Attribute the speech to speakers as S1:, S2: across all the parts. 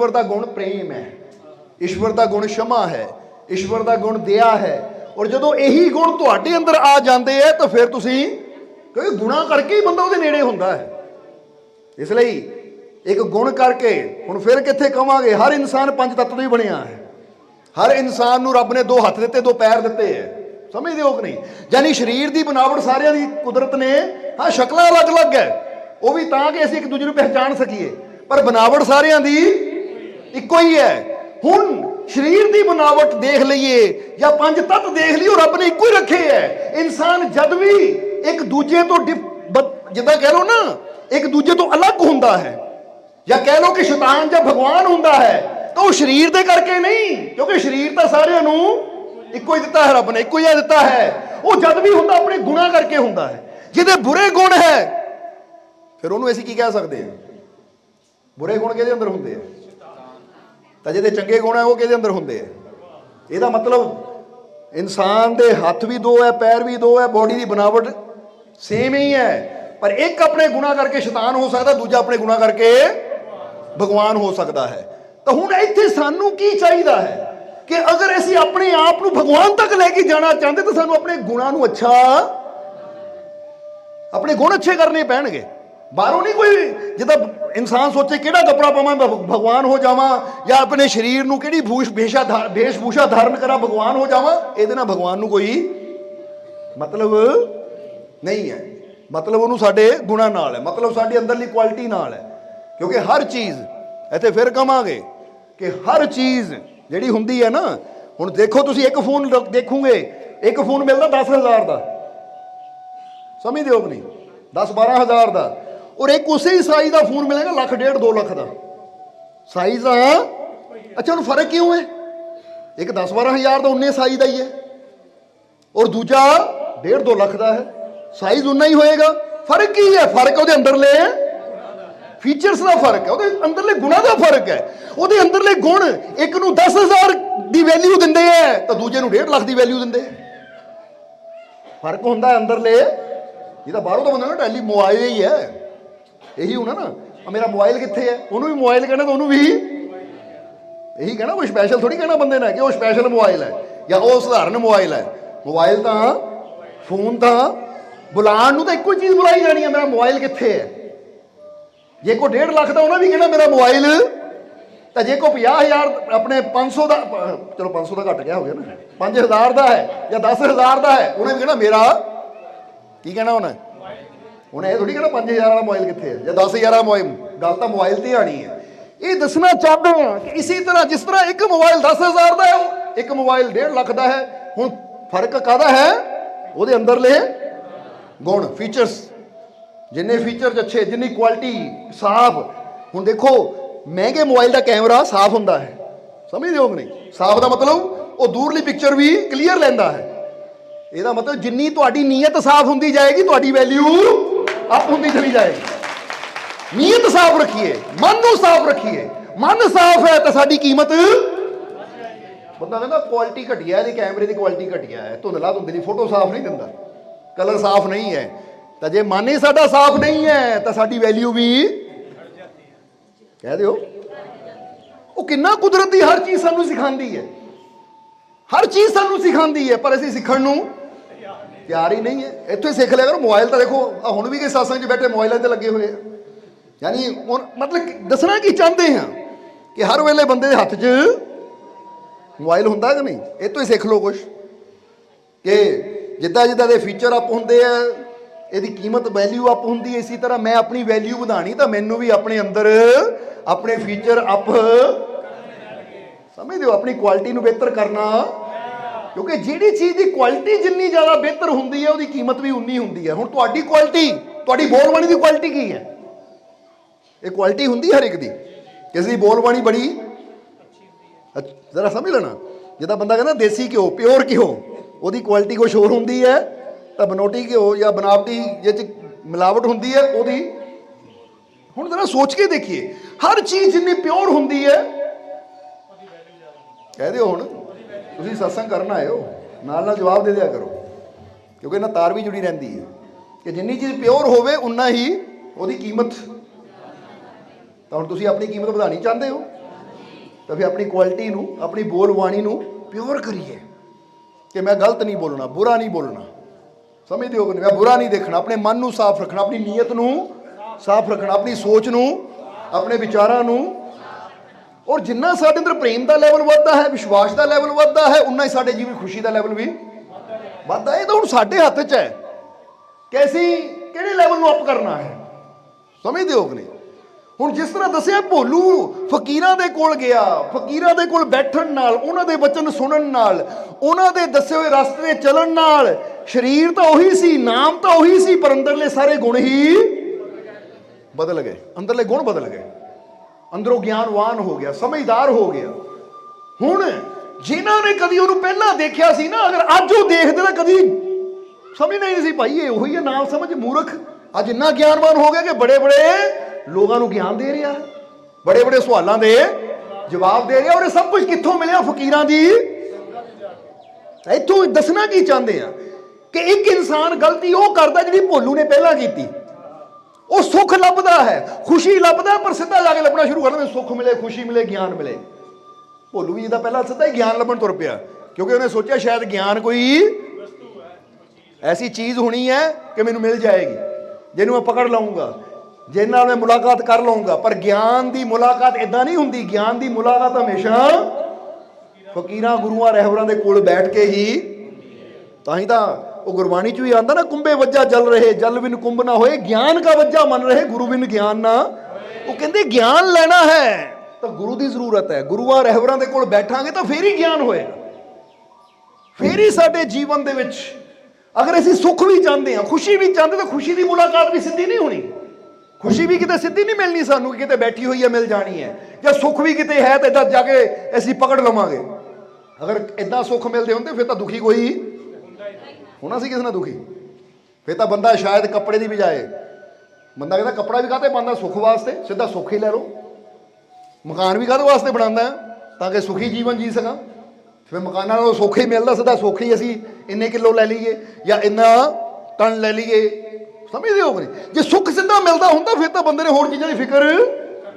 S1: ਈਸ਼ਵਰ ਦਾ ਗੁਣ ਪ੍ਰੇਮ ਹੈ। ਈਸ਼ਵਰ ਦਾ ਗੁਣ ਸ਼ਮਾ ਹੈ। ਈਸ਼ਵਰ ਦਾ ਗੁਣ ਦਇਆ ਹੈ। ਔਰ ਜਦੋਂ ਇਹੀ ਗੁਣ ਤੁਹਾਡੇ ਅੰਦਰ ਆ ਜਾਂਦੇ ਆ ਤਾਂ ਫਿਰ ਤੁਸੀਂ ਕਿਉਂਕਿ ਗੁਣਾ ਕਰਕੇ ਹੀ ਬੰਦਾ ਉਹਦੇ ਨੇੜੇ ਹੁੰਦਾ ਹੈ। ਇਸ ਲਈ ਇੱਕ ਗੁਣ ਕਰਕੇ ਹੁਣ ਫਿਰ ਕਿੱਥੇ ਕਵਾਂਗੇ? ਹਰ ਇਨਸਾਨ ਪੰਜ ਤੱਤ ਤੋਂ ਹੀ ਬਣਿਆ ਹੈ। ਹਰ ਇਨਸਾਨ ਨੂੰ ਰੱਬ ਨੇ ਦੋ ਹੱਥ ਦਿੱਤੇ, ਦੋ ਪੈਰ ਦਿੱਤੇ ਹੈ ਸਮਝਦੇ ਹੋ ਕਿ ਨਹੀਂ? ਯਾਨੀ ਸਰੀਰ ਦੀ ਬਣਾਵਟ ਸਾਰਿਆਂ ਦੀ ਕੁਦਰਤ ਨੇ, ਹਾਂ, ਸ਼ਕਲਾਂ ਅਲੱਗ-ਅਲੱਗ ਹੈ ਉਹ ਵੀ ਤਾਂ ਕਿ ਅਸੀਂ ਇੱਕ ਦੂਜੇ ਨੂੰ ਪਹਿਚਾਣ ਸਕੀਏ। ਪਰ ਬਨਾਵਟ ਸਾਰਿਆਂ ਦੀ ਇੱਕੋ ਹੀ ਹੈ। ਹੁਣ ਸਰੀਰ ਦੀ ਬਨਾਵਟ ਦੇਖ ਲਈਏ ਜਾਂ ਪੰਜ ਤੱਤ ਦੇਖ ਲਈਏ, ਉਹ ਰੱਬ ਨੇ ਇੱਕੋ ਹੀ ਰੱਖੇ ਹੈ। ਇਨਸਾਨ ਜਦ ਵੀ ਇੱਕ ਦੂਜੇ ਤੋਂ ਡਿਫ- ਜਿੱਦਾਂ ਕਹਿ ਲਓ ਨਾ, ਇੱਕ ਦੂਜੇ ਤੋਂ ਅਲੱਗ ਹੁੰਦਾ ਹੈ ਜਾਂ ਕਹਿ ਲਓ ਕਿ ਸ਼ੈਤਾਨ ਜਾਂ ਭਗਵਾਨ ਹੁੰਦਾ ਹੈ, ਤਾਂ ਉਹ ਸਰੀਰ ਦੇ ਕਰਕੇ ਨਹੀਂ, ਕਿਉਂਕਿ ਸਰੀਰ ਤਾਂ ਸਾਰਿਆਂ ਨੂੰ ਇੱਕੋ ਹੀ ਦਿੱਤਾ ਹੈ ਰੱਬ ਨੇ, ਇੱਕੋ ਹੀ ਦਿੱਤਾ ਹੈ। ਉਹ ਜਦ ਵੀ ਹੁੰਦਾ, ਆਪਣੇ ਗੁਨਾਹ ਕਰਕੇ ਹੁੰਦਾ ਹੈ। ਜਿਹਦੇ ਬੁਰੇ ਗੁਣ ਹੈ, ਫਿਰ ਉਹਨੂੰ ਅਸੀਂ ਕੀ ਕਹਿ ਸਕਦੇ ਹਾਂ? ਬੁਰੇ ਗੁਣ ਕਿਹਦੇ ਅੰਦਰ ਹੁੰਦੇ ਆ? ਤਾਂ ਜਿਹਦੇ ਚੰਗੇ ਗੁਣ ਹੈ ਉਹ ਕਿਹਦੇ ਅੰਦਰ ਹੁੰਦੇ ਆ? ਇਹਦਾ ਮਤਲਬ ਇਨਸਾਨ ਦੇ ਹੱਥ ਵੀ ਦੋ ਹੈ ਪੈਰ ਵੀ ਦੋ ਹੈ ਬੋਡੀ ਦੀ ਬਣਾਵਟ ਸੇਮ ਹੀ ਹੈ ਪਰ ਇੱਕ ਆਪਣੇ ਗੁਨਾਹ ਕਰਕੇ ਸ਼ੈਤਾਨ ਹੋ ਸਕਦਾ, ਦੂਜਾ ਆਪਣੇ ਗੁਨਾਹ ਕਰਕੇ ਭਗਵਾਨ ਹੋ ਸਕਦਾ ਹੈ। ਤਾਂ ਹੁਣ ਇੱਥੇ ਸਾਨੂੰ ਕੀ ਚਾਹੀਦਾ ਹੈ? ਕਿ ਅਗਰ ਅਸੀਂ ਆਪਣੇ ਆਪ ਨੂੰ ਭਗਵਾਨ ਤੱਕ ਲੈ ਕੇ ਜਾਣਾ ਚਾਹੁੰਦੇ, ਤਾਂ ਸਾਨੂੰ ਆਪਣੇ ਗੁਣਾਂ ਨੂੰ ਅੱਛਾ ਆਪਣੇ ਗੁਣ ਅੱਛੇ ਕਰਨੇ ਪੈਣਗੇ। ਬਾਹਰੋਂ ਨਹੀਂ ਕੋਈ? ਜਿੱਦਾਂ ਇਨਸਾਨ ਸੋਚੇ ਕਿਹੜਾ ਕੱਪੜਾ ਪਾਵਾਂ, ਮੈਂ ਭਗਵਾਨ ਹੋ ਜਾਵਾਂ ਜਾਂ ਆਪਣੇ ਸਰੀਰ ਨੂੰ ਕਿਹੜੀ ਭੂਸ਼, ਭੇਸ਼ਾ ਧਾ- ਭੂਸ਼ਾ ਧਾਰਨ ਕਰਾਂ, ਭਗਵਾਨ ਹੋ ਜਾਵਾਂ? ਇਹਦੇ ਨਾਲ ਭਗਵਾਨ ਨੂੰ ਕੋਈ ਮਤਲਬ ਨਹੀਂ ਹੈ। ਮਤਲਬ ਉਹਨੂੰ ਸਾਡੇ ਗੁਣਾਂ ਨਾਲ ਹੈ। ਮਤਲਬ ਸਾਡੀ ਅੰਦਰਲੀ ਕੁਆਲਿਟੀ ਨਾਲ ਹੈ। ਕਿਉਂਕਿ ਹਰ ਚੀਜ਼, ਇੱਥੇ ਫਿਰ ਕਵਾਂਗੇ ਕਿ ਹਰ ਚੀਜ਼ ਜਿਹੜੀ ਹੁੰਦੀ ਹੈ ਨਾ, ਹੁਣ ਦੇਖੋ ਤੁਸੀਂ ਇੱਕ ਫੋਨ ਦੇਖੋਗੇ, ਇੱਕ ਫੋਨ ਮਿਲਦਾ 10000 ਦਾ। ਸਮਝਦੇ ਹੋ ਕਿ ਨਹੀਂ? 10 12000 ਦਾ। ਔਰ ਇੱਕ ਉਸੇ ਹੀ ਸਾਈਜ਼ ਦਾ ਫੋਨ ਮਿਲੇਗਾ ਲੱਖ ਡੇਢ 2 ਲੱਖ ਦਾ। ਸਾਈਜ਼ ਆ ਅੱਛਾ, ਉਹਨੂੰ ਫ਼ਰਕ ਕਿਉਂ ਹੈ? ਇੱਕ 10 12000 ਦਾ ਉਨੇ ਸਾਈਜ਼ ਦਾ ਹੀ ਹੈ। ਔਰ ਦੂਜਾ ਡੇਢ 2 ਲੱਖ ਦਾ ਹੈ। ਸਾਈਜ਼ ਉਨਾ ਹੀ ਹੋਏਗਾ। ਫ਼ਰਕ ਕੀ ਹੈ? ਫ਼ਰਕ ਉਹਦੇ ਅੰਦਰਲੇ ਫੀਚਰਸ ਦਾ ਫ਼ਰਕ ਹੈ। ਉਹਦੇ ਅੰਦਰਲੇ ਗੁਣਾਂ ਦਾ ਫ਼ਰਕ ਹੈ। ਉਹਦੇ ਅੰਦਰਲੇ ਗੁਣ ਇੱਕ ਨੂੰ 10000 ਦੀ ਵੈਲਿਊ ਦਿੰਦੇ ਐ ਤਾਂ ਦੂਜੇ ਨੂੰ 1.5 ਲੱਖ ਦੀ ਵੈਲਿਊ ਦਿੰਦੇ ਫ਼ਰਕ ਹੁੰਦਾ ਹੈ ਅੰਦਰਲੇ। ਜਿਹਦਾ ਬਾਹਰੋਂ ਤਾਂ ਬੰਦਾ ਨਾ ਟੈਲੀ ਮੋਬਾਈਲ ਹੀ ਹੈ। ਇਹੀ ਹੋਣਾ ਨਾ ਆ ਮੇਰਾ ਮੋਬਾਈਲ ਕਿੱਥੇ ਹੈ? ਉਹਨੂੰ ਵੀ ਮੋਬਾਈਲ ਕਹਿਣਾ ਤਾਂ ਉਹਨੂੰ ਵੀ। ਇਹੀ ਕਹਿਣਾ, ਕੋਈ ਸਪੈਸ਼ਲ ਥੋੜੀ ਕਹਿਣਾ ਬੰਦੇ ਨੇ ਕਿ ਉਹ ਸਪੈਸ਼ਲ ਮੋਬਾਈਲ ਹੈ ਜਾਂ ਉਹ ਸਧਾਰਨ ਮੋਬਾਈਲ ਹੈ। ਮੋਬਾਈਲ ਤਾਂ, ਫੋਨ ਤਾਂ, ਬੁਲਾਉਣ ਨੂੰ ਤਾਂ ਇੱਕੋ ਹੀ ਚੀਜ਼ ਬੁਲਾਈ ਜਾਣੀ ਹੈ, ਮੇਰਾ ਮੋਬਾਈਲ ਕਿੱਥੇ ਹੈ? ਜੇ ਕੋ 1.5 ਲੱਖ ਦਾ ਉਹਨਾਂ ਵੀ ਕਹਿਣਾ ਮੇਰਾ ਮੋਬਾਈਲ, ਤਾਂ ਜੇ ਕੋ 50000 ਆਪਣੇ 500 ਦਾ ਪ- ਚਲੋ 500 ਦਾ ਘਟ ਗਿਆ ਹੋ ਗਿਆ ਨਾ 5000 ਦਾ ਹੈ ਜਾਂ 10000 ਦਾ ਹੈ, ਉਹਨੇ ਵੀ ਕਹਿਣਾ ਮੇਰਾ। ਕੀ ਕਹਿਣਾ ਉਹਨੇ? ਹੁਣ ਇਹ ਥੋੜੀ ਕਹਿਣਾ 5000 ਵਾਲਾ ਮੋਬਾਈਲ ਕਿੱਥੇ ਹੈ? ਜਾਂ 10000 ਵਾਲਾ ਮੋਬਾਈਲ, ਗੱਲ ਤਾਂ ਮੋਬਾਈਲ ਤੇ ਹੀ ਆਣੀ ਹੈ। ਇਹ ਦੱਸਣਾ ਚਾਹੁੰਦੇ ਹਾਂ ਕਿ ਇਸੇ ਤਰ੍ਹਾਂ ਜਿਸ ਤਰ੍ਹਾਂ ਇੱਕ ਮੋਬਾਈਲ 10000 ਦਾ ਹੈ, ਉਹ ਇੱਕ ਮੋਬਾਈਲ 1.5 ਲੱਖ ਦਾ ਹੈ। ਹੁਣ ਫ਼ਰਕ ਕਾਦਾ ਹੈ? ਉਹਦੇ ਅੰਦਰਲੇ ਗੁਣ ਫੀਚਰਸ ਜਿੰਨੇ ਫੀਚਰਸ ਅੱਛੇ, ਜਿੰਨੀ ਕੁਆਲਿਟੀ ਸਾਫ਼। ਹੁਣ ਦੇਖੋ, ਮਹਿੰਗੇ ਮੋਬਾਈਲ ਦਾ ਕੈਮਰਾ ਸਾਫ਼ ਹੁੰਦਾ ਹੈ। ਸਮਝਦੇ ਹੋ ਕਿ ਨਹੀਂ? ਸਾਫ਼ ਦਾ ਮਤਲਬ ਉਹ ਦੂਰਲੀ ਪਿਕਚਰ ਵੀ ਕਲੀਅਰ ਲੈਂਦਾ ਹੈ। ਇਹਦਾ ਮਤਲਬ ਜਿੰਨੀ ਤੁਹਾਡੀ ਨੀਅਤ ਸਾਫ਼ ਹੁੰਦੀ ਜਾਏਗੀ, ਤੁਹਾਡੀ ਵੈਲਿਊ ਅਪ ਹੁੰਦੀ ਚਲੀ ਜਾਏਗੀ ਨੀਅਤ ਸਾਫ਼ ਰੱਖੀਏ ਮਨ ਨੂੰ ਸਾਫ਼ ਰੱਖੀਏ। ਮਨ ਸਾਫ਼ ਹੈ ਤਾਂ ਸਾਡੀ ਕੀਮਤ ਬੰਦਾ ਕਹਿੰਦਾ ਕੁਆਲਿਟੀ ਘਟੀਆ ਇਹਦੀ ਕੈਮਰੇ ਦੀ ਕੁਆਲਿਟੀ ਘਟੀਆ ਹੈ। ਧੁੰਦਲਾ ਧੁੰਦਲੀ ਫੋਟੋ ਸਾਫ਼ ਨਹੀਂ ਦਿੰਦਾ। ਕਲਰ ਸਾਫ਼ ਨਹੀਂ ਹੈ। ਤਾਂ ਜੇ ਮਨ ਹੀ ਸਾਡਾ ਸਾਫ਼ ਨਹੀਂ ਹੈ, ਤਾਂ ਸਾਡੀ ਵੈਲਿਊ ਵੀ ਕਹਿ ਦਿਓ। ਉਹ ਕਿੰਨਾ ਕੁਦਰਤ ਦੀ ਹਰ ਚੀਜ਼ ਸਾਨੂੰ ਸਿਖਾਉਂਦੀ ਹੈ। ਹਰ ਚੀਜ਼ ਸਾਨੂੰ ਸਿਖਾਉਂਦੀ ਹੈ, ਪਰ ਅਸੀਂ ਸਿੱਖਣ ਨੂੰ ਪਿਆਰ ਹੀ ਨਹੀਂ ਹੈ। ਇੱਥੇ ਸਿੱਖ ਲਿਆ ਕਰੋ। ਮੋਬਾਈਲ ਤਾਂ ਦੇਖੋ, ਆਹ ਹੁਣ ਵੀ ਕਿ ਸਾਸਾਂ 'ਚ ਬੈਠੇ ਮੋਬਾਈਲਾਂ ਤੇ ਲੱਗੇ ਹੋਏ ਆ। ਯਾਨੀ ਹੁਣ ਮਤਲਬ ਦੱਸਣਾ ਕੀ ਚਾਹੁੰਦੇ ਹਾਂ ਕਿ ਹਰ ਵੇਲੇ ਬੰਦੇ ਦੇ ਹੱਥ 'ਚ ਮੋਬਾਈਲ ਹੁੰਦਾ ਕਿ ਨਹੀਂ? ਇਹ ਤੋਂ ਹੀ ਸਿੱਖ ਲਓ ਕੁਝ ਕਿ ਜਿੱਦਾਂ ਜਿੱਦਾਂ ਦੇ ਫੀਚਰ ਅਪ ਹੁੰਦੇ ਆ, ਇਹਦੀ ਕੀਮਤ ਵੈਲਿਊ ਅਪ ਹੁੰਦੀ ਹੈ, ਇਸੇ ਤਰ੍ਹਾਂ ਮੈਂ ਆਪਣੀ ਵੈਲਿਊ ਵਧਾਣੀ ਤਾਂ ਮੈਨੂੰ ਵੀ ਆਪਣੇ ਅੰਦਰ ਆਪਣੇ ਫੀਚਰ ਅਪ ਸਮਝਦੇ ਹੋ ਆਪਣੀ ਕੁਆਲਿਟੀ ਨੂੰ ਬਿਹਤਰ ਕਰਨਾ ਕਿਉਂਕਿ ਜਿਹੜੀ ਚੀਜ਼ ਦੀ ਕੁਆਲਿਟੀ ਜਿੰਨੀ ਜ਼ਿਆਦਾ ਬਿਹਤਰ ਹੁੰਦੀ ਹੈ, ਉਹਦੀ ਕੀਮਤ ਵੀ ਉਨੀ ਹੁੰਦੀ ਹੈ। ਹੁਣ ਤੁਹਾਡੀ ਕੁਆਲਿਟੀ ਤੁਹਾਡੀ ਬੋਲਬਾਣੀ ਦੀ ਕੁਆਲਿਟੀ ਕੀ ਹੈ? ਇਹ ਕੁਆਲਿਟੀ ਹੁੰਦੀ ਹਰ ਇੱਕ ਦੀ? ਕਿਸੇ ਦੀ ਬੋਲਬਾਣੀ ਬੜੀ ਅੱਛ- ਜ਼ਰਾ ਸਮਝ ਲੈਣਾ। ਜਿੱਦਾਂ ਬੰਦਾ ਕਹਿੰਦਾ ਦੇਸੀ ਘਿਓ ਪਿਓਰ ਘਿਓ, ਉਹਦੀ ਕੁਆਲਿਟੀ ਕੁਛ ਹੋਰ ਹੁੰਦੀ ਹੈ, ਤਾਂ ਬਨੋਟੀ ਘਿਓ ਜਾਂ ਬਨਾਵਟੀ ਜਿਹਦੇ ਚ ਮਿਲਾਵਟ ਹੁੰਦੀ ਹੈ, ਉਹਦੀ ਹੁਣ ਜ਼ਰਾ ਸੋਚ ਕੇ ਦੇਖੀਏ। ਹਰ ਚੀਜ਼ ਜਿੰਨੀ ਪਿਓਰ ਹੁੰਦੀ ਹੈ, ਕਹਿ ਦਿਓ ਹੁਣ। ਤੁਸੀਂ ਸਤਸੰਗ ਕਰਨ ਆਏ ਹੋ, ਨਾਲ ਨਾਲ ਜਵਾਬ ਦੇ ਦਿਆ ਕਰੋ। ਕਿਉਂਕਿ ਇਹਨਾਂ ਤਾਰ ਵੀ ਜੁੜੀ ਰਹਿੰਦੀ ਹੈ। ਕਿ ਜਿੰਨੀ ਚੀਜ਼ ਪਿਓਰ ਹੋਵੇ, ਉਨਾ ਹੀ ਉਹਦੀ ਕੀਮਤ। ਤਾਂ ਹੁਣ ਤੁਸੀਂ ਆਪਣੀ ਕੀਮਤ ਵਧਾਣੀ ਚਾਹੁੰਦੇ ਹੋ, ਤਾਂ ਫਿਰ ਆਪਣੀ ਕੁਆਲਿਟੀ ਨੂੰ, ਆਪਣੀ ਬੋਲਬਾਣੀ ਨੂੰ ਪਿਓਰ ਕਰੀਏ। ਕਿ ਮੈਂ ਗਲਤ ਨਹੀਂ ਬੋਲਣਾ, ਬੁਰਾ ਨਹੀਂ ਬੋਲਣਾ। ਸਮਝਦੇ ਹੋ ਕਿ ਮੈਂ ਬੁਰਾ ਨਹੀਂ ਦੇਖਣਾ, ਆਪਣੇ ਮਨ ਨੂੰ ਸਾਫ਼ ਰੱਖਣਾ, ਆਪਣੀ ਨੀਅਤ ਨੂੰ ਸਾਫ਼ ਰੱਖਣਾ, ਆਪਣੀ ਸੋਚ ਨੂੰ, ਆਪਣੇ ਵਿਚਾਰਾਂ ਨੂੰ ਔਰ ਜਿੰਨਾ ਸਾਡੇ ਅੰਦਰ ਪ੍ਰੇਮ ਦਾ ਲੈਵਲ ਵੱਧਦਾ ਹੈ, ਵਿਸ਼ਵਾਸ ਦਾ ਲੈਵਲ ਵੱਧਦਾ ਹੈ, ਉਨਾ ਹੀ ਸਾਡੇ ਜੀਵਨ ਖੁਸ਼ੀ ਦਾ ਲੈਵਲ ਵੀ ਵੱਧਦਾ ਹੈ। ਇਹ ਤਾਂ ਹੁਣ ਸਾਡੇ ਹੱਥ 'ਚ ਹੈ। ਕਿ ਅਸੀਂ ਕਿਹੜੇ ਲੈਵਲ ਨੂੰ ਅਪ ਕਰਨਾ ਹੈ? ਸਮਝਦੇ ਹੋ ਕਿ ਨਹੀਂ? ਹੁਣ ਜਿਸ ਤਰ੍ਹਾਂ ਦੱਸਿਆ, ਭੋਲੂ ਫਕੀਰਾਂ ਦੇ ਕੋਲ ਗਿਆ, ਫਕੀਰਾਂ ਦੇ ਕੋਲ ਬੈਠਣ ਨਾਲ, ਉਹਨਾਂ ਦੇ ਵਚਨ ਸੁਣਨ ਨਾਲ, ਉਹਨਾਂ ਦੇ ਦੱਸੇ ਹੋਏ ਰਸਤੇ ਤੇ ਚੱਲਣ ਨਾਲ, ਸਰੀਰ ਤਾਂ ਉਹੀ ਸੀ, ਨਾਮ ਤਾਂ ਉਹੀ ਸੀ, ਪਰ ਅੰਦਰਲੇ ਸਾਰੇ ਗੁਣ ਹੀ ਬਦਲ ਗਏ। ਅੰਦਰਲੇ ਗੁਣ ਬਦਲ ਗਏ। ਅੰਦਰੋਂ ਗਿਆਨਵਾਨ ਹੋ ਗਿਆ, ਸਮਝਦਾਰ ਹੋ ਗਿਆ। ਹੁਣ ਜਿਨ੍ਹਾਂ ਨੇ ਕਦੀ ਉਹਨੂੰ ਪਹਿਲਾਂ ਦੇਖਿਆ ਸੀ ਨਾ, ਅਗਰ ਅੱਜ ਉਹ ਦੇਖਦੇ ਤਾਂ ਕਦੀ ਸਮਝਣਾ ਹੀ ਨਹੀਂ ਸੀ ਭਾਈ, ਇਹ ਉਹੀ ਹੈ ਨਾ ਸਮਝ, ਮੂਰਖ। ਅੱਜ ਇੰਨਾ ਗਿਆਨਵਾਨ ਹੋ ਗਿਆ ਕਿ ਬੜੇ ਬੜੇ ਲੋਕਾਂ ਨੂੰ ਗਿਆਨ ਦੇ ਰਿਹਾ ਬੜੇ ਬੜੇ ਸਵਾਲਾਂ ਦੇ ਜਵਾਬ ਦੇ ਰਿਹਾ, ਔਰ ਇਹ ਸਭ ਕੁਝ ਕਿੱਥੋਂ ਮਿਲਿਆ ਫਕੀਰਾਂ ਦੀ? ਇੱਥੋਂ ਦੱਸਣਾ ਕੀ ਚਾਹੁੰਦੇ ਆ? ਕਿ ਇੱਕ ਇਨਸਾਨ ਗਲਤੀ ਉਹ ਕਰਦਾ ਜਿਹੜੀ ਭੋਲੂ ਨੇ ਪਹਿਲਾਂ ਕੀਤੀ। ਉਹ ਸੁੱਖ ਲੱਭਦਾ ਹੈ, ਖੁਸ਼ੀ ਲੱਭਦਾ ਪਰ ਸਿੱਧਾ ਜਾ ਕੇ ਲੱਭਣਾ ਸ਼ੁਰੂ ਕਰ ਦਿੰਦਾ, ਸੁੱਖ ਮਿਲੇ, ਖੁਸ਼ੀ ਮਿਲੇ, ਗਿਆਨ ਮਿਲੇ। ਭੋਲੂ ਵੀ ਜਿਹਦਾ ਪਹਿਲਾਂ ਸਿੱਧਾ ਹੀ ਗਿਆਨ ਲੱਭਣ ਤੁਰ ਪਿਆ, ਕਿਉਂਕਿ ਉਹਨੇ ਸੋਚਿਆ ਸ਼ਾਇਦ ਗਿਆਨ ਕੋਈ ਐਸੀ ਚੀਜ਼ ਹੋਣੀ ਹੈ ਕਿ ਮੈਨੂੰ ਮਿਲ ਜਾਏਗੀ, ਜਿਹਨੂੰ ਮੈਂ ਪਕੜ ਲਵਾਂਗਾ ਜਿਹਨਾਂ ਨਾਲ ਮੈਂ ਮੁਲਾਕਾਤ ਕਰ ਲਵਾਂਗਾ ਪਰ ਗਿਆਨ ਦੀ ਮੁਲਾਕਾਤ ਇਦਾਂ ਨਹੀਂ ਹੁੰਦੀ, ਗਿਆਨ ਦੀ ਮੁਲਾਕਾਤ ਹਮੇਸ਼ਾ ਫਕੀਰਾਂ, ਗੁਰੂਆਂ, ਰਹਿਬਰਾਂ ਦੇ ਕੋਲ ਬੈਠ ਕੇ ਹੀ, ਤਾਂ ਹੀ ਤਾਂ ਉਹ ਗੁਰਬਾਣੀ ਚ ਵੀ ਆਂਦਾ ਨਾ, ਕੁੰਭੇ ਵੱਜਾ ਜਲ ਰਹੇ, ਜਲ ਬਿਨ ਕੁੰਭ ਨਾ ਹੋਏ, ਗਿਆਨ ਕਾ ਵੱਜਾ ਮੰਨ ਰਹੇ, ਗੁਰੂ ਬਿਨ ਗਿਆਨ ਨਾ। ਉਹ ਕਹਿੰਦੇ ਗਿਆਨ ਲੈਣਾ ਹੈ, ਤਾਂ ਗੁਰੂ ਦੀ ਜ਼ਰੂਰਤ ਹੈ। ਗੁਰੂਆਂ ਰਹਿਬਰਾਂ ਦੇ ਕੋਲ ਬੈਠਾਂਗੇ ਤਾਂ ਫੇਰ ਹੀ ਗਿਆਨ ਹੋਏਗਾ। ਫੇਰ ਹੀ ਸਾਡੇ ਜੀਵਨ ਦੇ ਵਿੱਚ ਅਗਰ ਅਸੀਂ ਸੁੱਖ ਵੀ ਚਾਹੁੰਦੇ ਹਾਂ, ਖੁਸ਼ੀ ਵੀ ਚਾਹੁੰਦੇ ਤਾਂ ਖੁਸ਼ੀ ਦੀ ਮੁਲਾਕਾਤ ਵੀ ਸਿੱਧੀ ਨਹੀਂ ਹੋਣੀ। ਖੁਸ਼ੀ ਵੀ ਕਿਤੇ ਸਿੱਧੀ ਨਹੀਂ ਮਿਲਣੀ ਸਾਨੂੰ ਕਿ ਕਿਤੇ ਬੈਠੀ ਹੋਈ ਹੈ ਮਿਲ ਜਾਣੀ ਹੈ। ਜਾਂ ਸੁੱਖ ਵੀ ਕਿਤੇ ਹੈ ਤਾਂ ਇੱਦਾਂ ਜਾ ਕੇ ਅਸੀਂ ਪਕੜ ਲਵਾਂਗੇ। ਅਗਰ ਇਦਾਂ ਸੁੱਖ ਮਿਲਦੇ ਹੁੰਦੇ, ਫਿਰ ਤਾਂ ਦੁਖੀ ਕੋਈ ਹੋਣਾ ਸੀ ਕਿਸੇ ਨਾਲ ਦੁਖੀ। ਫਿਰ ਤਾਂ ਬੰਦਾ ਸ਼ਾਇਦ ਕੱਪੜੇ ਦੀ ਬਜਾਏ, ਬੰਦਾ ਕਹਿੰਦਾ ਕੱਪੜਾ ਵੀ ਕਾਹਤੇ ਪਾਉਂਦਾ ਸੁੱਖ ਵਾਸਤੇ? ਸਿੱਧਾ ਸੁੱਖ ਹੀ ਲੈ ਲਓ। ਮਕਾਨ ਵੀ ਕਾਹਦੇ ਵਾਸਤੇ ਬਣਾਉਂਦਾ ਤਾਂ ਕਿ ਸੁਖੀ ਜੀਵਨ ਜੀ ਸਕਾਂ। ਫਿਰ ਮਕਾਨਾਂ ਨੂੰ ਸੁੱਖ ਹੀ ਮਿਲਦਾ, ਸਿੱਧਾ ਸੁੱਖ ਹੀ ਅਸੀਂ ਇੰਨੇ ਕਿਲੋ ਲੈ ਲਈਏ ਜਾਂ ਇੰਨਾ ਟਨ ਲੈ ਲਈਏ। ਸਮਝਦੇ ਹੋ ਕਿ ਜੇ ਸੁੱਖ ਸਿੱਧਾ ਮਿਲਦਾ ਹੁੰਦਾ, ਫਿਰ ਤਾਂ ਬੰਦੇ ਨੇ ਹੋਰ ਚੀਜ਼ਾਂ ਦੀ ਫਿਕਰ,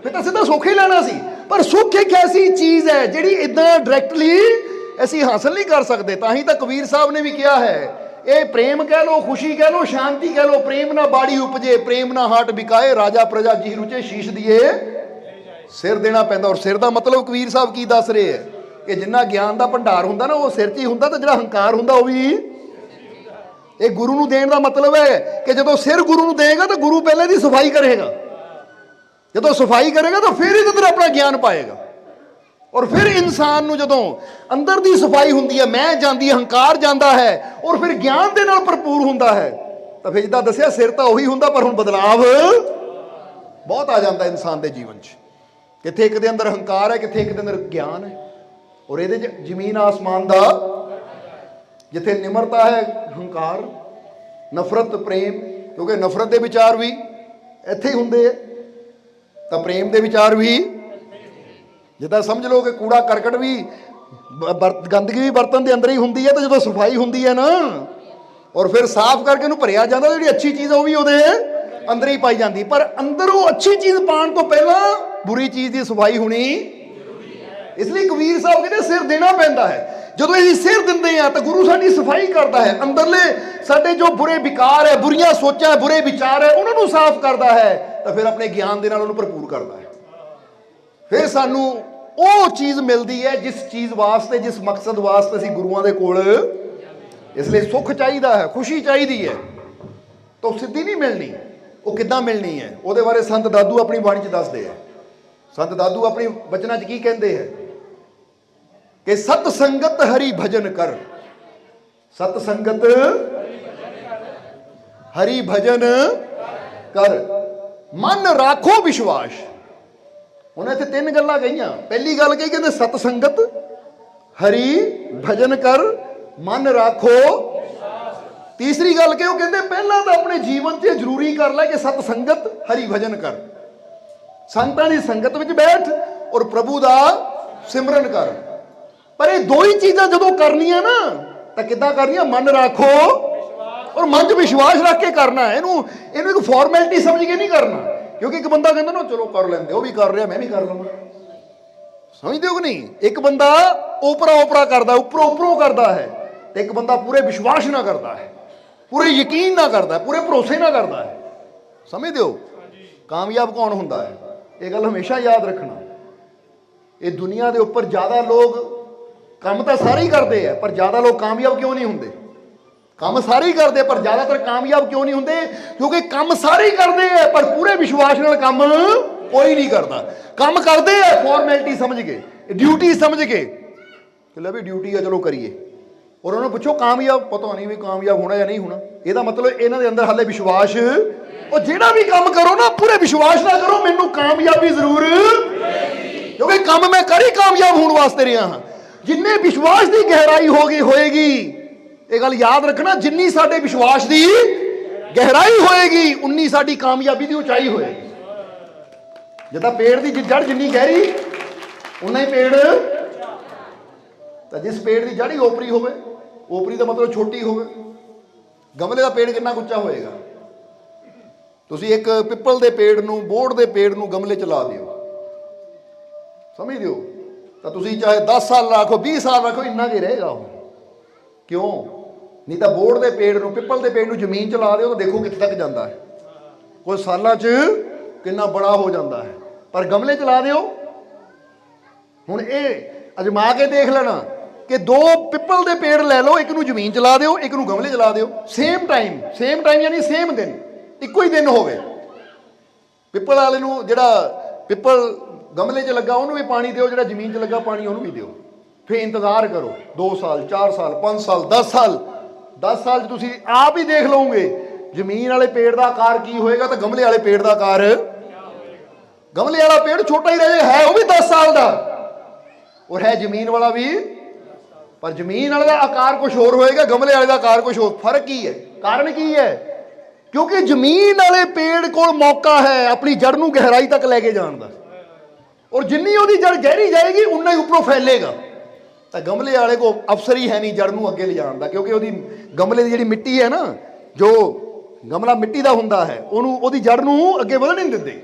S1: ਫਿਰ ਤਾਂ ਸਿੱਧਾ ਸੁੱਖ ਹੀ ਲੈਣਾ ਸੀ। ਪਰ ਸੁੱਖ ਇੱਕ ਐਸੀ ਚੀਜ਼ ਹੈ ਜਿਹੜੀ ਇਦਾਂ ਡਾਇਰੈਕਟਲੀ ਅਸੀਂ ਹਾਸਲ ਨਹੀਂ ਕਰ ਸਕਦੇ। ਤਾਂ ਹੀ ਤਾਂ ਕਬੀਰ ਸਾਹਿਬ ਨੇ ਵੀ ਕਿਹਾ ਹੈ ਇਹ ਪ੍ਰੇਮ ਕਹਿ ਲੋ ਖੁਸ਼ੀ ਕਹਿ ਲੋ ਸ਼ਾਂਤੀ ਕਹਿ ਲੋ ਪ੍ਰੇਮ ਨਾ ਬਾੜੀ ਉਪਜੇ, ਪ੍ਰੇਮ ਨਾ ਹਾਟ ਵਿਕਾਏ, ਰਾਜਾ ਪ੍ਰਜਾ ਜੀ ਰੁਚੇ ਸ਼ੀਸ਼ ਦੀਏ। ਸਿਰ ਦੇਣਾ ਪੈਂਦਾ, ਔਰ ਸਿਰ ਦਾ ਮਤਲਬ ਕਬੀਰ ਸਾਹਿਬ ਕੀ ਦੱਸ ਰਹੇ ਹੈ? ਕਿ ਜਿੰਨਾ ਗਿਆਨ ਦਾ ਭੰਡਾਰ ਹੁੰਦਾ ਨਾ, ਉਹ ਸਿਰ 'ਚ ਹੀ ਹੁੰਦਾ ਤੇ ਜਿਹੜਾ ਹੰਕਾਰ ਹੁੰਦਾ ਉਹ ਵੀ ਇਹ ਗੁਰੂ ਨੂੰ ਦੇਣ ਦਾ ਮਤਲਬ ਹੈ ਕਿ ਜਦੋਂ ਸਿਰ ਗੁਰੂ ਨੂੰ ਦੇਗਾ ਤਾਂ ਗੁਰੂ ਪਹਿਲੇ ਦੀ ਸਫ਼ਾਈ ਕਰੇਗਾ। ਜਦੋਂ ਸਫ਼ਾਈ ਕਰੇਗਾ ਤਾਂ ਫਿਰ ਹੀ ਅੰਦਰ ਆਪਣਾ ਗਿਆਨ ਪਾਏਗਾ। ਔਰ ਫਿਰ ਇਨਸਾਨ ਨੂੰ ਜਦੋਂ ਅੰਦਰ ਦੀ ਸਫ਼ਾਈ ਹੁੰਦੀ ਹੈ, ਮੈਂ ਜਾਂਦੀ, ਹੰਕਾਰ ਜਾਂਦਾ ਹੈ, ਔਰ ਫਿਰ ਗਿਆਨ ਦੇ ਨਾਲ ਭਰਪੂਰ ਹੁੰਦਾ ਹੈ, ਤਾਂ ਫਿਰ ਜਿੱਦਾਂ ਦੱਸਿਆ, ਸਿਰ ਤਾਂ ਉਹੀ ਹੁੰਦਾ, ਪਰ ਹੁਣ ਬਦਲਾਵ ਬਹੁਤ ਆ ਜਾਂਦਾ ਇਨਸਾਨ ਦੇ ਜੀਵਨ 'ਚ। ਕਿੱਥੇ ਇੱਕ ਦੇ ਅੰਦਰ ਹੰਕਾਰ ਹੈ, ਕਿੱਥੇ ਇੱਕ ਦੇ ਅੰਦਰ ਗਿਆਨ ਹੈ। ਔਰ ਇਹਦੇ 'ਚ ਜ਼ਮੀਨ ਆਸਮਾਨ ਦਾ, ਜਿੱਥੇ ਨਿਮਰਤਾ ਹੈ, ਹੰਕਾਰ, ਨਫ਼ਰਤ, ਪ੍ਰੇਮ, ਕਿਉਂਕਿ ਨਫ਼ਰਤ ਦੇ ਵਿਚਾਰ ਵੀ ਇੱਥੇ ਹੀ ਹੁੰਦੇ ਆ, ਤਾਂ ਪ੍ਰੇਮ ਦੇ ਵਿਚਾਰ ਵੀ ਜਿੱਦਾਂ ਸਮਝ ਲਓ ਕਿ ਕੂੜਾ ਕਰਕਟ ਵੀ ਗੰਦਗੀ ਵੀ ਬਰਤਨ ਦੇ ਅੰਦਰ ਹੀ ਹੁੰਦੀ ਹੈ ਤੇ ਜਦੋਂ ਸਫ਼ਾਈ ਹੁੰਦੀ ਹੈ ਨਾ, ਔਰ ਫਿਰ ਸਾਫ਼ ਕਰਕੇ ਉਹਨੂੰ ਭਰਿਆ ਜਾਂਦਾ ਜਿਹੜੀ ਅੱਛੀ ਚੀਜ਼ ਉਹ ਵੀ ਉਹਦੇ ਅੰਦਰ ਹੀ ਪਾਈ ਜਾਂਦੀ। ਪਰ ਅੰਦਰ ਉਹ ਅੱਛੀ ਚੀਜ਼ ਪਾਉਣ ਤੋਂ ਪਹਿਲਾਂ ਬੁਰੀ ਚੀਜ਼ ਦੀ ਸਫ਼ਾਈ ਹੋਣੀ ਇਸ ਲਈ ਕਬੀਰ ਸਾਹਿਬ ਕਹਿੰਦੇ ਸਿਰ ਦੇਣਾ ਪੈਂਦਾ ਹੈ। ਜਦੋਂ ਅਸੀਂ ਸਿਰ ਦਿੰਦੇ ਆ ਤਾਂ ਗੁਰੂ ਸਾਡੀ ਸਫ਼ਾਈ ਕਰਦਾ ਹੈ। ਅੰਦਰਲੇ ਸਾਡੇ ਜੋ ਬੁਰੇ ਵਿਕਾਰ ਹੈ, ਬੁਰੀਆਂ ਸੋਚਾਂ ਬੁਰੇ ਵਿਚਾਰ ਹੈ, ਉਹਨਾਂ ਨੂੰ ਸਾਫ਼ ਕਰਦਾ ਹੈ ਤਾਂ ਫਿਰ ਆਪਣੇ ਗਿਆਨ ਦੇ ਨਾਲ ਉਹਨੂੰ ਭਰਪੂਰ ਕਰਦਾ ਹੈ। ਫਿਰ ਸਾਨੂੰ ਉਹ ਚੀਜ਼ ਮਿਲਦੀ ਹੈ ਜਿਸ ਚੀਜ਼ ਵਾਸਤੇ, ਜਿਸ ਮਕਸਦ ਵਾਸਤੇ ਅਸੀਂ ਗੁਰੂਆਂ ਦੇ ਕੋਲ ਇਸ ਲਈ ਸੁੱਖ ਚਾਹੀਦਾ ਹੈ, ਖੁਸ਼ੀ ਚਾਹੀਦੀ ਹੈ। ਤਾਂ ਸਿੱਧੀ ਨਹੀਂ ਮਿਲਣੀ, ਉਹ ਕਿੱਦਾਂ ਮਿਲਣੀ ਹੈ? ਉਹਦੇ ਬਾਰੇ ਸੰਤ ਦਾਦੂ ਆਪਣੀ ਬਾਣੀ 'ਚ ਦੱਸਦੇ ਆ। ਸੰਤ ਦਾਦੂ ਆਪਣੀ ਬਚਨਾਂ 'ਚ ਕੀ ਕਹਿੰਦੇ ਹੈ? ਕਿ ਸਤ ਸੰਗਤ ਹਰੀ ਭਜਨ ਕਰ। ਸਤ ਸੰਗਤ ਹਰੀ ਭਜਨ ਕਰ। ਮਨ ਰਾਖੋ ਵਿਸ਼ਵਾਸ। ਹੁਣ ਇੱਥੇ ਤਿੰਨ ਗੱਲਾਂ ਕਹੀਆਂ ਪਹਿਲੀ ਗੱਲ ਕਹੀ ਕਹਿੰਦੇ, ਸਤ ਸੰਗਤ, ਹਰੀ ਭਜਨ ਕਰ, ਮਨ ਰਾਖੋ। ਤੀਸਰੀ ਗੱਲ ਕਿ ਉਹ ਕਹਿੰਦੇ, ਪਹਿਲਾਂ ਤਾਂ ਆਪਣੇ ਜੀਵਨ 'ਚ ਜ਼ਰੂਰੀ ਕਰ ਲੈ ਕਿ ਸਤ ਸੰਗਤ, ਹਰੀ ਭਜਨ ਕਰ। ਸੰਤਾਂ ਦੀ ਸੰਗਤ ਵਿੱਚ ਬੈਠ ਔਰ ਪ੍ਰਭੂ ਦਾ ਸਿਮਰਨ ਕਰ। ਪਰ ਇਹ ਦੋ ਹੀ ਚੀਜ਼ਾਂ ਜਦੋਂ ਕਰਨੀਆਂ ਨਾ, ਤਾਂ ਕਿੱਦਾਂ ਕਰਨੀਆਂ? ਮਨ ਰੱਖੋ ਔਰ ਮਨ 'ਚ ਵਿਸ਼ਵਾਸ ਰੱਖ ਕੇ ਕਰਨਾ। ਇਹਨੂੰ ਇਹਨੂੰ ਇੱਕ ਫਾਰਮੈਲਿਟੀ ਸਮਝ ਕੇ ਨਹੀਂ ਕਰਨਾ। ਕਿਉਂਕਿ ਇੱਕ ਬੰਦਾ ਕਹਿੰਦਾ ਨਾ, ਚਲੋ ਕਰ ਲੈਂਦੇ, ਉਹ ਵੀ ਕਰ ਰਿਹਾ, ਮੈਂ ਵੀ ਕਰ ਲਵਾਂ। ਸਮਝਦੇ ਹੋ ਕਿ ਨਹੀਂ? ਇੱਕ ਬੰਦਾ ਓਪਰਾ ਓਪਰਾ ਕਰਦਾ, ਉੱਪਰੋਂ ਉੱਪਰੋਂ ਕਰਦਾ ਹੈ ਤੇ ਇੱਕ ਬੰਦਾ ਪੂਰੇ ਵਿਸ਼ਵਾਸ ਨਾਲ ਕਰਦਾ ਹੈ, ਪੂਰੇ ਯਕੀਨ ਨਾ ਕਰਦਾ ਪੂਰੇ ਭਰੋਸੇ ਨਾਲ ਕਰਦਾ ਹੈ। ਸਮਝਦੇ ਹੋ? ਕਾਮਯਾਬ ਕੌਣ ਹੁੰਦਾ ਹੈ? ਇਹ ਗੱਲ ਹਮੇਸ਼ਾ ਯਾਦ ਰੱਖਣਾ। ਇਹ ਦੁਨੀਆ ਦੇ ਉੱਪਰ ਜ਼ਿਆਦਾ ਲੋਕ ਕੰਮ ਤਾਂ ਸਾਰੇ ਹੀ ਕਰਦੇ ਆ, ਪਰ ਜ਼ਿਆਦਾ ਲੋਕ ਕਾਮਯਾਬ ਕਿਉਂ ਨਹੀਂ ਹੁੰਦੇ? ਕੰਮ ਸਾਰੇ ਹੀ ਕਰਦੇ, ਪਰ ਜ਼ਿਆਦਾਤਰ ਕਾਮਯਾਬ ਕਿਉਂ ਨਹੀਂ ਹੁੰਦੇ? ਕਿਉਂਕਿ ਕੰਮ ਸਾਰੇ ਹੀ ਕਰਦੇ ਆ, ਪਰ ਪੂਰੇ ਵਿਸ਼ਵਾਸ ਨਾਲ ਕੰਮ ਕੋਈ ਨਹੀਂ ਕਰਦਾ। ਕੰਮ ਕਰਦੇ ਆ ਫਾਰਮੈਲਿਟੀ ਸਮਝ ਕੇ ਡਿਊਟੀ ਸਮਝ ਕੇ। ਕਿ ਲੈ ਵੀ ਡਿਊਟੀ ਆ, ਚਲੋ ਕਰੀਏ। ਔਰ ਉਹਨਾਂ ਨੂੰ ਪੁੱਛੋ, ਕਾਮਯਾਬ? ਪਤਾ ਨਹੀਂ ਵੀ ਕਾਮਯਾਬ ਹੋਣਾ ਜਾਂ ਨਹੀਂ ਹੋਣਾ। ਇਹਦਾ ਮਤਲਬ ਇਹਨਾਂ ਦੇ ਅੰਦਰ ਹਾਲੇ ਵਿਸ਼ਵਾਸ ਉਹ ਜਿਹੜਾ ਵੀ ਕੰਮ ਕਰੋ ਨਾ, ਪੂਰੇ ਵਿਸ਼ਵਾਸ ਨਾਲ ਕਰੋ, ਮੈਨੂੰ ਕਾਮਯਾਬੀ ਜ਼ਰੂਰ ਕਿਉਂਕਿ ਕੰਮ ਮੈਂ ਕਰ ਹੀ ਕਾਮਯਾਬ ਹੋਣ ਵਾਸਤੇ ਰਿਹਾ ਹਾਂ। ਜਿੰਨੇ ਵਿਸ਼ਵਾਸ ਦੀ ਗਹਿਰਾਈ ਹੋ ਗਈ, ਹੋਏਗੀ। ਇਹ ਗੱਲ ਯਾਦ ਰੱਖਣਾ, ਜਿੰਨੀ ਸਾਡੇ ਵਿਸ਼ਵਾਸ ਦੀ ਗਹਿਰਾਈ ਹੋਏਗੀ, ਉਨੀ ਸਾਡੀ ਕਾਮਯਾਬੀ ਦੀ ਉਚਾਈ ਹੋਏਗੀ। ਜਿੱਦਾਂ ਪੇੜ ਦੀ ਜੜ ਜਿੰਨੀ ਗਹਿਰੀ ਉਨਾ ਹੀ ਪੇੜ ਤਾਂ ਜਿਸ ਪੇੜ ਦੀ ਜੜ ਹੀ ਓਪਰੀ ਹੋਵੇ, ਓਪਰੀ ਦਾ ਮਤਲਬ ਛੋਟੀ ਹੋਵੇ, ਗਮਲੇ ਦਾ ਪੇੜ ਕਿੰਨਾ ਕੁ ਉੱਚਾ ਹੋਏਗਾ? ਤੁਸੀਂ ਇੱਕ ਪਿੱਪਲ ਦੇ ਪੇੜ ਨੂੰ, ਬੋੜ ਦੇ ਪੇੜ ਨੂੰ ਗਮਲੇ ਚ ਲਾ ਦਿਓ। ਸਮਝਦੇ ਹੋ? ਤਾਂ ਤੁਸੀਂ ਚਾਹੇ 10 ਸਾਲ ਰੱਖੋ 20 ਸਾਲ ਰੱਖੋ, ਇੰਨਾ ਕੁ ਹੀ ਰਹੇਗਾ ਉਹ। ਕਿਉਂ? ਨਹੀਂ ਤਾਂ ਬੋੜ ਦੇ ਪੇੜ ਨੂੰ, ਪਿੱਪਲ ਦੇ ਪੇੜ ਨੂੰ ਜ਼ਮੀਨ 'ਚ ਲਾ ਦਿਓ ਤਾਂ ਦੇਖੋ ਕਿੱਥੇ ਤੱਕ ਜਾਂਦਾ ਹੈ। ਕੁਝ ਸਾਲਾਂ 'ਚ ਕਿੰਨਾ ਬੜਾ ਹੋ ਜਾਂਦਾ ਹੈ। ਪਰ ਗਮਲੇ 'ਚ ਲਾ ਦਿਓ। ਹੁਣ ਇਹ ਅਜਮਾ ਕੇ ਦੇਖ ਲੈਣਾ ਕਿ ਦੋ ਪਿੱਪਲ ਦੇ ਪੇੜ ਲੈ ਲਓ, ਇੱਕ ਨੂੰ ਜ਼ਮੀਨ 'ਚ ਲਾ ਦਿਓ, ਇੱਕ ਨੂੰ ਗਮਲੇ 'ਚ ਲਾ ਦਿਓ। ਸੇਮ ਟਾਈਮ ਸੇਮ ਟਾਈਮ ਯਾਨੀ ਸੇਮ ਦਿਨ, ਇੱਕੋ ਹੀ ਦਿਨ ਹੋਵੇ। ਪਿੱਪਲ ਵਾਲੇ ਨੂੰ ਜਿਹੜਾ ਪਿੱਪਲ ਗਮਲੇ 'ਚ ਲੱਗਾ, ਉਹਨੂੰ ਵੀ ਪਾਣੀ ਦਿਓ, ਜਿਹੜਾ ਜ਼ਮੀਨ 'ਚ ਲੱਗਾ ਪਾਣੀ ਉਹਨੂੰ ਵੀ ਦਿਓ। ਫਿਰ ਇੰਤਜ਼ਾਰ ਕਰੋ 2 ਸਾਲ 4 ਸਾਲ 5 ਸਾਲ 10 ਸਾਲ 10 ਸਾਲ 'ਚ ਤੁਸੀਂ ਆਪ ਹੀ ਦੇਖ ਲਓਗੇ, ਜ਼ਮੀਨ ਵਾਲੇ ਪੇੜ ਦਾ ਆਕਾਰ ਕੀ ਹੋਏਗਾ ਤਾਂ ਗਮਲੇ ਵਾਲੇ ਪੇੜ ਦਾ ਆਕਾਰ। ਗਮਲੇ ਵਾਲਾ ਪੇੜ ਛੋਟਾ ਹੀ ਰਹੇ, ਹੈ ਉਹ ਵੀ 10 ਸਾਲ ਦਾ। ਔਰ ਹੈ ਜ਼ਮੀਨ ਵਾਲਾ ਵੀ। ਪਰ ਜ਼ਮੀਨ ਵਾਲੇ ਦਾ ਆਕਾਰ ਕੁਝ ਹੋਰ ਹੋਏਗਾ, ਗਮਲੇ ਵਾਲੇ ਦਾ ਆਕਾਰ ਕੁਝ ਹੋਰ। ਫ਼ਰਕ ਕੀ ਹੈ? ਕਾਰਨ ਕੀ ਹੈ? ਕਿਉਂਕਿ ਜ਼ਮੀਨ ਵਾਲੇ ਪੇੜ ਕੋਲ ਮੌਕਾ ਹੈ ਆਪਣੀ ਜੜ ਨੂੰ ਗਹਿਰਾਈ ਤੱਕ ਲੈ ਕੇ ਜਾਣ ਦਾ। ਔਰ ਜਿੰਨੀ ਉਹਦੀ ਜੜ ਗਹਿਰੀ ਜਾਏਗੀ, ਉਨਾ ਹੀ ਉੱਪਰੋਂ ਫੈਲੇਗਾ। ਤਾਂ ਗਮਲੇ ਵਾਲੇ ਕੋ ਅਫਸਰ ਹੀ ਹੈ ਨਹੀਂ ਜੜ ਨੂੰ ਅੱਗੇ ਲਿਜਾਣ ਦਾ, ਕਿਉਂਕਿ ਉਹਦੀ ਗਮਲੇ ਦੀ ਜਿਹੜੀ ਮਿੱਟੀ ਹੈ ਨਾ, ਜੋ ਗਮਲਾ ਮਿੱਟੀ ਦਾ ਹੁੰਦਾ ਹੈ, ਉਹਨੂੰ, ਉਹਦੀ ਜੜ ਨੂੰ ਅੱਗੇ ਵਧਣ ਨਹੀਂ ਦਿੰਦੇ।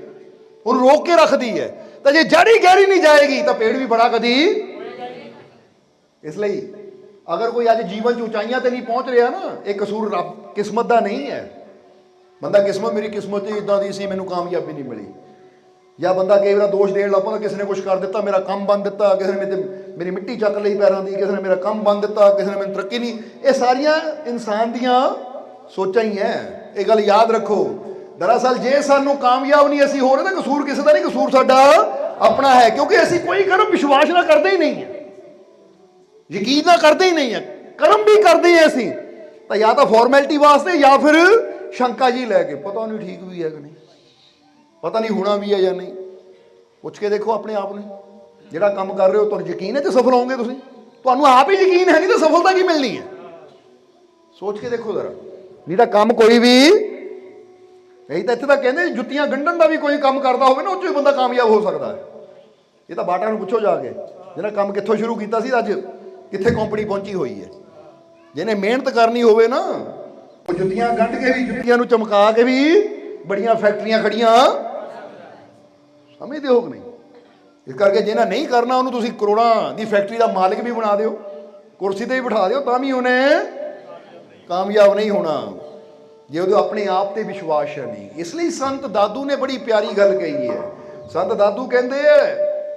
S1: ਉਹਨੂੰ ਰੋਕ ਕੇ ਰੱਖਦੀ ਹੈ। ਤਾਂ ਜੇ ਜੜ ਹੀ ਗਹਿਰੀ ਨਹੀਂ ਜਾਏਗੀ, ਤਾਂ ਪੇੜ ਵੀ ਬੜਾ ਕਦੀ ਇਸ ਲਈ ਅਗਰ ਕੋਈ ਅੱਜ ਜੀਵਨ ਚ ਉਚਾਈਆਂ ਤੇ ਨਹੀਂ ਪਹੁੰਚ ਰਿਹਾ ਨਾ, ਇਹ ਕਸੂਰ ਰੱਬ, ਕਿਸਮਤ ਦਾ ਨਹੀਂ ਹੈ। ਬੰਦਾ ਕਿਸਮਤ, ਮੇਰੀ ਕਿਸਮਤ ਹੀ ਇਦਾਂ ਦੀ ਸੀ, ਮੈਨੂੰ ਕਾਮਯਾਬੀ ਨਹੀਂ ਮਿਲੀ। ਜਾਂ ਬੰਦਾ ਕਈ ਵਾਰ ਦੋਸ਼ ਦੇਣ ਲੱਗ ਪੈਂਦਾ, ਕਿਸੇ ਨੇ ਕੁਝ ਕਰ ਦਿੱਤਾ, ਮੇਰਾ ਕੰਮ ਬੰਦ ਦਿੱਤਾ, ਕਿਸੇ ਨੇ ਮੇਰੇ ਮੇਰੀ ਮਿੱਟੀ ਚੱਕ ਲਈ ਪੈਰਾਂ ਦੀ, ਕਿਸੇ ਨੇ ਮੇਰਾ ਕੰਮ ਬੰਦ ਦਿੱਤਾ, ਕਿਸੇ ਨੇ ਮੈਨੂੰ ਤਰੱਕੀ ਨਹੀਂ। ਇਹ ਸਾਰੀਆਂ ਇਨਸਾਨ ਦੀਆਂ ਸੋਚਾਂ ਹੀ ਹੈ ਇਹ ਗੱਲ ਯਾਦ ਰੱਖੋ। ਦਰਅਸਲ ਜੇ ਸਾਨੂੰ ਕਾਮਯਾਬ ਨਹੀਂ, ਅਸੀਂ ਹੋ ਰਹੇ ਤਾਂ ਕਸੂਰ ਕਿਸੇ ਦਾ ਨਹੀਂ, ਕਸੂਰ ਸਾਡਾ ਆਪਣਾ ਹੈ, ਕਿਉਂਕਿ ਅਸੀਂ ਕੋਈ ਕਰਮ ਵਿਸ਼ਵਾਸ ਨਾ ਕਰਦੇ ਹੀ ਨਹੀਂ ਹੈ ਯਕੀਨ ਨਾ ਕਰਦੇ ਹੀ ਨਹੀਂ ਹੈ ਕਰਮ ਵੀ ਕਰਦੇ ਹਾਂ ਅਸੀਂ। ਤਾਂ ਜਾਂ ਤਾਂ ਫਾਰਮੈਲਿਟੀ ਵਾਸਤੇ ਜਾਂ ਫਿਰ ਸ਼ੰਕਾ ਜੀ ਲੈ ਕੇ। ਪਤਾ ਨਹੀਂ ਠੀਕ ਵੀ ਹੈ ਕਿ ਨਹੀਂ। ਪਤਾ ਨਹੀਂ ਹੋਣਾ ਵੀ ਹੈ ਜਾਂ ਨਹੀਂ। ਪੁੱਛ ਕੇ ਦੇਖੋ ਆਪਣੇ ਆਪ ਨੂੰ। ਜਿਹੜਾ ਕੰਮ ਕਰ ਰਹੇ ਹੋ, ਤੁਹਾਨੂੰ ਯਕੀਨ ਹੈ ਤੇ ਸਫਲ ਹੋਵੋਗੇ ਤੁਸੀਂ? ਤੁਹਾਨੂੰ ਆਪ ਹੀ ਯਕੀਨ ਹੈ ਨਹੀਂ ਤਾਂ ਸਫਲਤਾ ਕੀ ਮਿਲਣੀ ਹੈ? ਸੋਚ ਕੇ ਦੇਖੋ ਜ਼ਰਾ। ਨਹੀਂ ਤਾਂ ਕੰਮ ਕੋਈ ਵੀ, ਇਹੀ ਤਾਂ ਇੱਥੇ ਤਾਂ ਕਹਿੰਦੇ ਜੁੱਤੀਆਂ ਗੰਢਣ ਦਾ ਵੀ ਕੋਈ ਕੰਮ ਕਰਦਾ ਹੋਵੇ ਨਾ, ਉਹ 'ਚੋਂ ਬੰਦਾ ਕਾਮਯਾਬ ਹੋ ਸਕਦਾ ਹੈ। ਇਹ ਤਾਂ ਬਾਟਾ ਨੂੰ ਪੁੱਛੋ ਜਾ ਕੇ ਜਿਹੜਾ ਕੰਮ ਕਿੱਥੋਂ ਸ਼ੁਰੂ ਕੀਤਾ ਸੀ ਅੱਜ ਕਿੱਥੇ ਕੰਪਨੀ ਪਹੁੰਚੀ ਹੋਈ ਹੈ। ਜਿਹਨੇ ਮਿਹਨਤ ਕਰਨੀ ਹੋਵੇ ਨਾ, ਉਹ ਜੁੱਤੀਆਂ ਗੰਢ ਕੇ ਵੀ, ਜੁੱਤੀਆਂ ਨੂੰ ਚਮਕਾ ਕੇ ਵੀ ਬੜੀਆਂ ਫੈਕਟਰੀਆਂ ਖੜੀਆਂ। ਸਮਝਦੇ ਹੋ ਕਿ ਨਹੀਂ? ਇਸ ਕਰਕੇ ਜਿਹਨਾਂ ਨਹੀਂ ਕਰਨਾ, ਉਹਨੂੰ ਤੁਸੀਂ ਕਰੋੜਾਂ ਦੀ ਫੈਕਟਰੀ ਦਾ ਮਾਲਕ ਵੀ ਬਣਾ ਦਿਓ, ਕੁਰਸੀ ਤੇ ਵੀ ਬਿਠਾ ਦਿਓ, ਤਾਂ ਵੀ ਉਹਨੇ ਕਾਮਯਾਬ ਨਹੀਂ ਹੋਣਾ। ਜੇ ਉਹਦੇ ਆਪਣੇ ਆਪ ਤੇ ਵਿਸ਼ਵਾਸ ਹੈ ਨਹੀਂ। ਇਸ ਲਈ ਸੰਤ ਦਾਦੂ ਨੇ ਬੜੀ ਪਿਆਰੀ ਗੱਲ ਕਹੀ ਹੈ। ਸੰਤ ਦਾਦੂ ਕਹਿੰਦੇ ਐ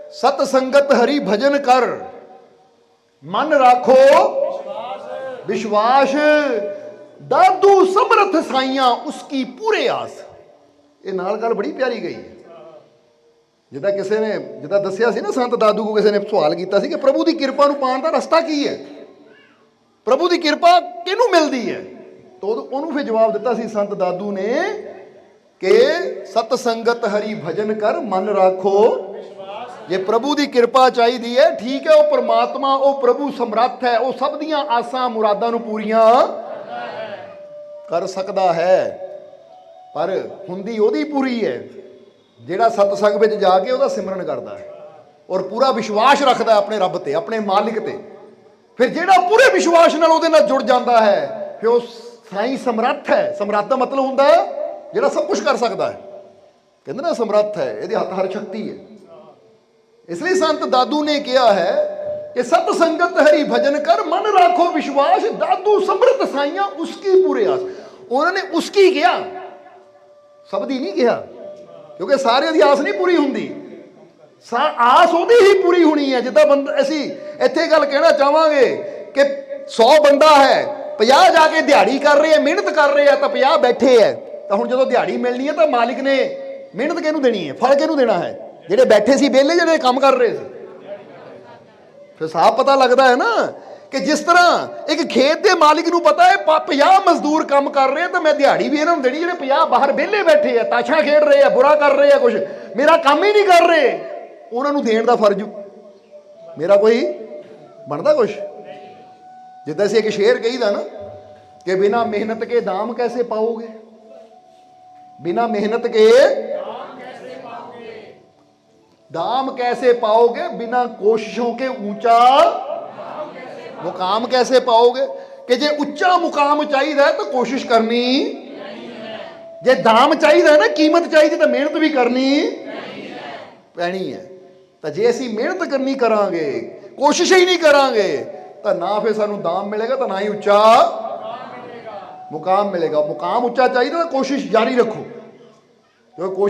S1: ਸਤ ਸੰਗਤ ਹਰੀ ਭਜਨ ਕਰ। ਮਨ ਰਾਖੋ। ਵਿਸ਼ਵਾਸ। ਦਾਦੂ ਸਮਰਥ ਸਾਈਆਂ, ਉਸਕੀ ਪੂਰੇ ਆਸ। ਇਹ ਨਾਲ ਗੱਲ ਬੜੀ ਪਿਆਰੀ ਗਈ ਹੈ। ਜਿੱਦਾਂ ਕਿਸੇ ਨੇ, ਜਿੱਦਾਂ ਦੱਸਿਆ ਸੀ ਨਾ ਸੰਤ ਦਾਦੂ ਕੋ ਕਿਸੇ ਨੇ ਸਵਾਲ ਕੀਤਾ ਸੀ ਕਿ ਪ੍ਰਭੂ ਦੀ ਕਿਰਪਾ ਨੂੰ ਪਾਉਣ ਦਾ ਰਸਤਾ ਕੀ ਹੈ? ਪ੍ਰਭੂ ਦੀ ਕਿਰਪਾ ਕਿਹਨੂੰ ਮਿਲਦੀ ਹੈ? ਤਾਂ ਉਹਨੂੰ ਫਿਰ ਜਵਾਬ ਦਿੱਤਾ ਸੀ ਸੰਤ ਦਾਦੂ ਨੇ ਕਿ ਸਤ ਸੰਗਤ ਹਰੀ ਭਜਨ ਕਰ ਮਨ ਰੱਖੋ। ਜੇ ਪ੍ਰਭੂ ਦੀ ਕਿਰਪਾ ਚਾਹੀਦੀ ਹੈ, ਠੀਕ ਹੈ, ਉਹ ਪ੍ਰਮਾਤਮਾ, ਉਹ ਪ੍ਰਭੂ ਸਮਰੱਥ ਹੈ, ਉਹ ਸਭ ਦੀਆਂ ਆਸਾਂ ਮੁਰਾਦਾਂ ਨੂੰ ਪੂਰੀਆਂ ਕਰ ਸਕਦਾ ਹੈ। ਪਰ ਹੁੰਦੀ ਉਹਦੀ ਪੂਰੀ ਹੈ। ਜਿਹੜਾ ਸਤਸੰਗ ਵਿੱਚ ਜਾ ਕੇ ਉਹਦਾ ਸਿਮਰਨ ਕਰਦਾ ਹੈ ਔਰ ਪੂਰਾ ਵਿਸ਼ਵਾਸ ਰੱਖਦਾ ਆਪਣੇ ਰੱਬ ਤੇ, ਆਪਣੇ ਮਾਲਿਕ ਤੇ। ਫਿਰ ਜਿਹੜਾ ਪੂਰੇ ਵਿਸ਼ਵਾਸ ਨਾਲ ਉਹਦੇ ਨਾਲ ਜੁੜ ਜਾਂਦਾ ਹੈ, ਫਿਰ ਉਹ ਸਾਈ ਸਮਰੱਥ ਹੈ। ਸਮਰੱਥ ਦਾ ਮਤਲਬ ਹੁੰਦਾ ਹੈ, ਜਿਹੜਾ ਸਭ ਕੁਝ ਕਰ ਸਕਦਾ ਹੈ। ਕਹਿੰਦੇ ਨਾ ਸਮਰੱਥ ਹੈ, ਇਹਦੇ ਹੱਥ ਹਰ ਸ਼ਕਤੀ ਹੈ। ਇਸ ਲਈ ਸੰਤ ਦਾਦੂ ਨੇ ਕਿਹਾ ਹੈ ਕਿ ਸਤ ਸੰਗਤ ਹਰੀ ਭਜਨ ਕਰ, ਮਨ ਰੱਖੋ ਵਿਸ਼ਵਾਸ, ਦਾਦੂ ਸਮਰਤ ਸਾਈਆਂ, ਉਸਕੀ ਪੂਰੇ ਆਸ। ਉਹਨਾਂ ਨੇ ਉਸਕੀ ਕਿਹਾ, ਸਭ ਦੀ ਨਹੀਂ ਕਿਹਾ। ਕਿਉਂਕਿ ਸਾਰਿਆਂ ਦੀ ਆਸ ਨਹੀਂ ਪੂਰੀ ਹੁੰਦੀ। ਆਸ ਉਹਦੀ ਹੀ ਪੂਰੀ ਹੋਣੀ ਹੈ, ਜਿੱਦਾਂ ਬੰਦਾ ਅਸੀਂ ਇੱਥੇ ਗੱਲ ਕਹਿਣਾ ਚਾਹਾਂਗੇ ਕਿ 100 ਬੰਦਾ ਹੈ 50 ਜਾ ਕੇ ਦਿਹਾੜੀ ਕਰ ਰਹੇ ਆ ਮਿਹਨਤ ਕਰ ਰਹੇ ਆ ਤਾਂ 50 ਬੈਠੇ ਆ ਤਾਂ ਹੁਣ ਜਦੋਂ ਦਿਹਾੜੀ ਮਿਲਣੀ ਹੈ ਤਾਂ ਮਾਲਿਕ ਨੇ ਮਿਹਨਤ ਕਿਹਨੂੰ ਦੇਣੀ ਹੈ? ਫਲ ਕਿਹਨੂੰ ਦੇਣਾ ਹੈ? ਜਿਹੜੇ ਬੈਠੇ ਸੀ ਵਿਹਲੇ, ਜਿਹੜੇ ਕੰਮ ਕਰ ਰਹੇ ਸੀ। ਫਿਰ ਸਾਫ਼ ਪਤਾ ਲੱਗਦਾ ਹੈ ਨਾ ਕਿ ਜਿਸ ਤਰ੍ਹਾਂ ਇੱਕ ਖੇਤ ਦੇ ਮਾਲਿਕ ਨੂੰ ਪਤਾ ਹੈ 50 ਮਜ਼ਦੂਰ ਕੰਮ ਕਰ ਰਹੇ ਆ ਤਾਂ ਮੈਂ ਦਿਹਾੜੀ ਵੀ ਇਹਨਾਂ ਨੂੰ ਦੇਣੀ ਜਿਹੜੇ 50 ਬਾਹਰ ਵਿਹਲੇ ਬੈਠੇ ਆ ਤਾਸ਼ਾਂ ਖੇਡ ਰਹੇ ਆ ਬੁਰਾ ਕਰ ਰਹੇ ਆ ਕੁਝ ਮੇਰਾ ਕੰਮ ਹੀ ਨਹੀਂ ਕਰ ਰਹੇ ਉਹਨਾਂ ਨੂੰ ਦੇਣ ਦਾ ਫਰਜ਼ ਮੇਰਾ ਕੋਈ ਬਣਦਾ ਕੁਝ ਜਿੱਦਾਂ ਅਸੀਂ ਇੱਕ ਸ਼ੇਰ ਕਹੀਦਾ ਨਾ ਕਿ ਬਿਨਾ ਮਿਹਨਤ ਕੇ ਦਾਮ ਕੈਸੇ ਪਾਓਗੇ ਬਿਨਾ ਮਿਹਨਤ ਕੇ दाम कैसे पाओगे बिना कोशिशों के ऊंचा मुकाम कैसे पाओगे ਕਿ ਜੇ ਉੱਚਾ ਮੁਕਾਮ ਚਾਹੀਦਾ ਹੈ ਤਾਂ ਕੋਸ਼ਿਸ਼ ਕਰਨੀ ਜੇ ਦਾਮ ਚਾਹੀਦਾ ਹੈ ਨਾ ਕੀਮਤ ਚਾਹੀਦੀ ਤਾਂ ਮਿਹਨਤ ਵੀ ਕਰਨੀ ਪੈਣੀ ਹੈ ਤਾਂ ਜੇ ਅਸੀਂ ਮਿਹਨਤ ਕਰਨੀ ਕਰਾਂਗੇ ਕੋਸ਼ਿਸ਼ ਹੀ ਨਹੀਂ ਕਰਾਂਗੇ ਤਾਂ ਨਾ ਫਿਰ ਸਾਨੂੰ ਦਾਮ ਮਿਲੇਗਾ ਤਾਂ ਨਾ ਹੀ ਉੱਚਾ ਮੁਕਾਮ ਮਿਲੇਗਾ ਮੁਕਾਮ ਉੱਚਾ ਚਾਹੀਦਾ ਤਾਂ ਕੋਸ਼ਿਸ਼ ਜਾਰੀ ਰੱਖੋ ਕਿਉਂਕਿ ਕੋਸ਼ਿਸ਼